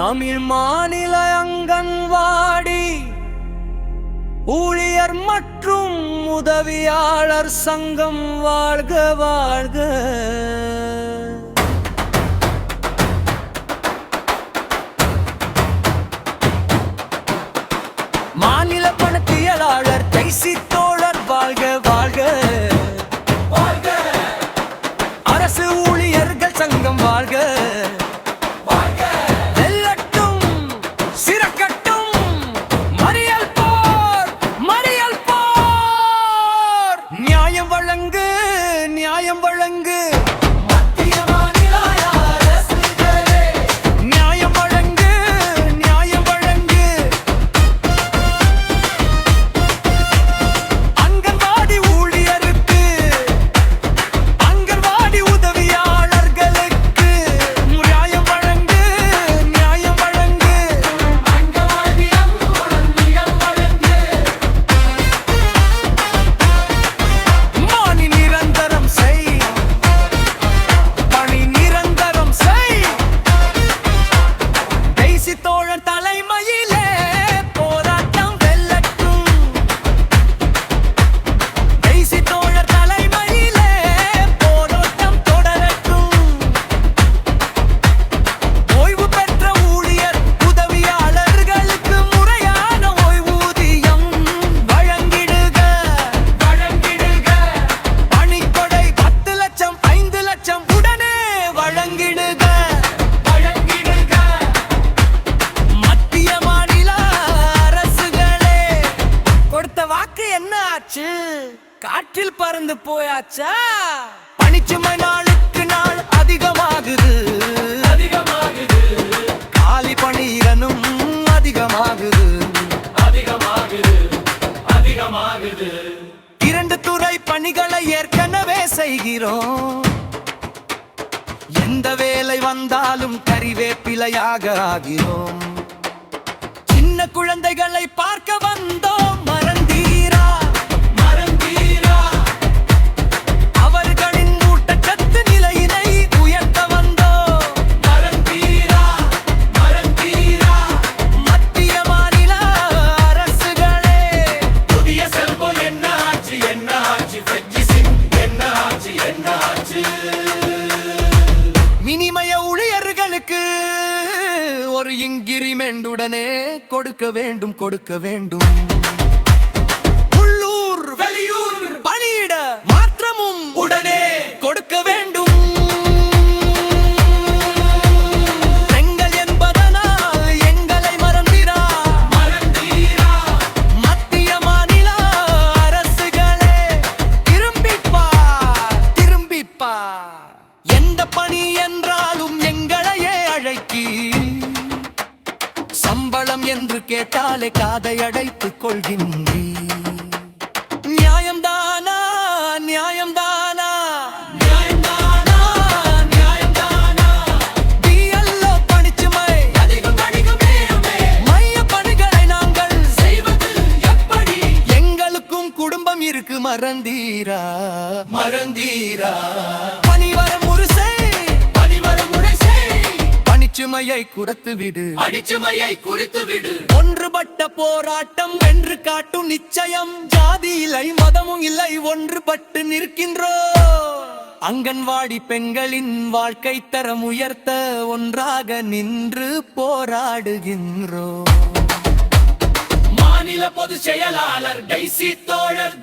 தமிழ் மாநில அங்கன்வாடி ஊழியர் மற்றும் உதவியாளர் சங்கம் வாழ்க வாழ்க. தோழர் ஆச்சு காற்றில் பறந்து போயாச்சா? பனிச்சுமை நாளுக்கு நாள் அதிகமாகுது. அதிகமாகுது. காலி பணியிடனும் அதிகமாகுது. அதிகமாகுது. அதிகமாகுது. இரண்டு துறை பணிகளை ஏற்கனவே செய்கிறோம். எந்த வேலை வந்தாலும் கறிவேப்பிலையாக ஆகிறோம். சின்ன குழந்தைகளை பார்க்க வந்தோம். மினிமய ஊழியர்களுக்கு ஒரு இன்கிரிமெண்ட் உடனே கொடுக்க வேண்டும் கொடுக்க வேண்டும். உள்ளூர் வெளியூர். பணியிட மாற்றமும் உடனே கேட்டாலே காதை அடைத்துக் கொள்கின்றீ நியாயம்தானா? நியாயம்தானா? நியாயம்தானா? நியாயம்தானா? BLO பணிச்சுமை அதிகம் அதிகம் நேரமே. மைய பணிகளை நாங்கள் செய்வது எப்படி? எங்களுக்கும் குடும்பம் இருக்கு மறந்தீரா? மறந்தீரா? பணிச்சுமையை குறைத்து விடு. அடிச்சுமையை குறித்து விடு. ஒன்றுபட்ட போராட்டம் வென்று காட்டும் நிச்சயம். ஜாதி இல்லை மதமும் இல்லை ஒன்றுபட்டு நிற்கின்றோ. அங்கன்வாடி பெண்களின் வாழ்க்கை தரம் உயர்த்த ஒன்றாக நின்று போராடுகின்றோ. மாநில பொதுச் செயலாளர் டைசி தோழர்